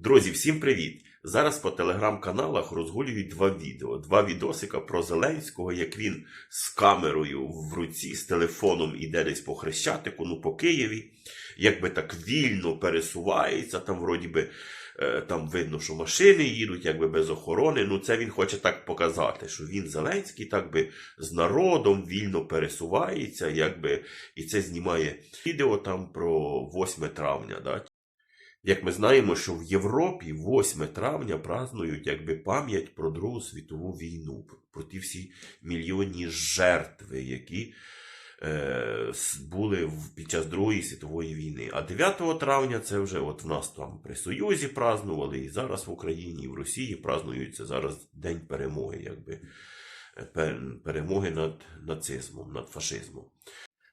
Друзі, всім привіт! Зараз по телеграм-каналах розгулюють два відео. Два відосика про Зеленського, як він з камерою в руці, з телефоном іде десь по Хрещатику, ну по Києві, якби так вільно пересувається, там вроді би е, там видно, що машини їдуть, якби без охорони. Ну це він хоче так показати, що він Зеленський так би з народом вільно пересувається, якби, і це знімає відео там про 8 травня. Да? Як ми знаємо, що в Європі 8 травня празднують якби пам'ять про Другу світову війну, про- ті всі мільйонні жертви, які е, були під час Другої світової війни. А 9 травня це вже от в нас там при Союзі празднували, і зараз в Україні, і в Росії празднуються зараз День перемоги, якби е, перемоги над нацизмом, над фашизмом.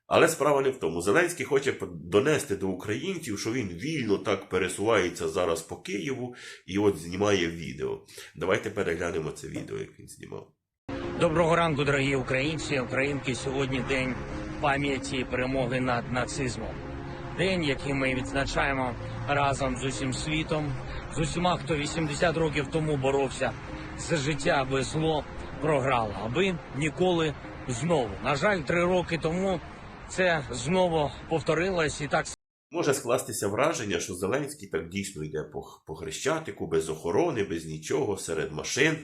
Але справа не в тому. Зеленський хоче донести до українців, що він вільно так пересувається зараз по Києву і от знімає відео. Давайте переглянемо це відео, як він знімав. Доброго ранку, дорогі українці, українки. Сьогодні день пам'яті перемоги над нацизмом. День, який ми відзначаємо разом з усім світом, з усіма, хто 80 років тому боровся за життя, аби зло програло, аби ніколи знову. На жаль, три роки тому це знову повторилось і так Може скластися враження, що Зеленський так дійсно йде по, по хрещатику, без охорони, без нічого, серед машин,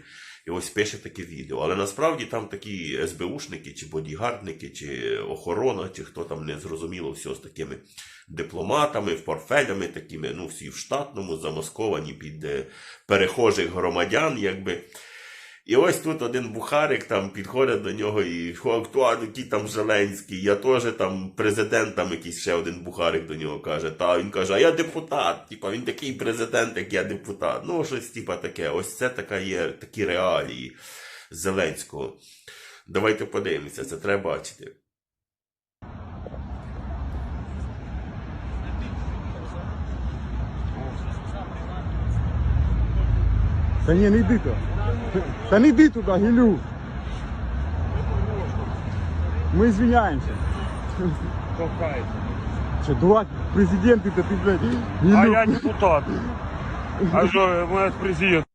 і ось пише таке відео. Але насправді там такі СБУшники, чи бодігардники, чи охорона, чи хто там не зрозуміло, все з такими дипломатами, портфелями такими, ну всі в штатному, замасковані під е, перехожих громадян, якби. І ось тут один бухарик там підходить до нього і «Хо, хто який там Зеленський, я теж там президент, там якийсь ще один бухарик до нього каже. Та він каже, а я депутат. Типа він такий президент, як я депутат. Ну, щось типа таке. Ось це така є такі реалії Зеленського. Давайте подивимося, це треба бачити. Та ні, не йди туди. Та не йди туди, Гілю. Ми звиняємося. Що, дурак, президенти, то ти, блядь, Гілю. А я депутат. А що, у нас президент?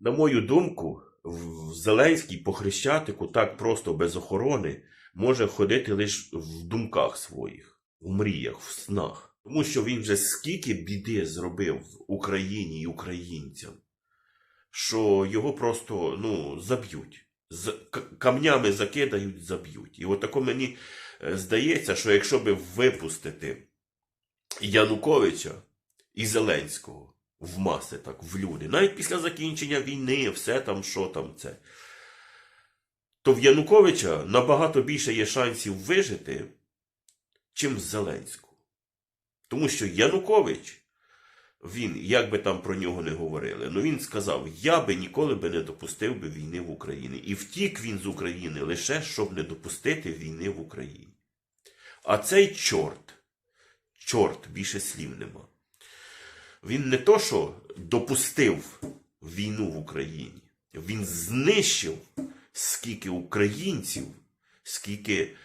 На мою думку, в- Зеленський по Хрещатику так просто без охорони може ходити лише в думках своїх, в мріях, в снах. Тому що він вже скільки біди зробив Україні і українцям, що його просто ну, заб'ють. З камнями закидають, заб'ють. І от тако мені е, здається, що якщо би випустити Януковича і Зеленського в маси, так, в люди, навіть після закінчення війни, все там, що там це, то в Януковича набагато більше є шансів вижити, чим в Зеленського. Тому що Янукович, він, як би там про нього не говорили, ну він сказав, я би ніколи би не допустив би війни в Україні. І втік він з України лише, щоб не допустити війни в Україні. А цей чорт, чорт, більше слів нема. Він не то, що допустив війну в Україні, він знищив скільки українців, скільки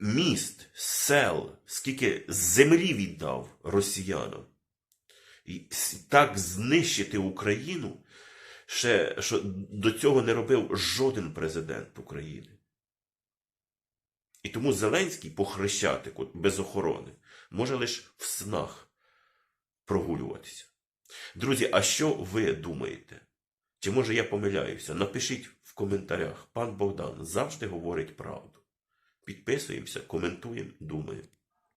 міст, сел, скільки землі віддав росіянам. Так знищити Україну, ще що до цього не робив жоден президент України. І тому Зеленський по хрещатику без охорони може лише в снах прогулюватися. Друзі, а що ви думаєте? Чи може я помиляюся? Напишіть в коментарях. Пан Богдан завжди говорить правду. Підписуємося, коментуємо, думаємо.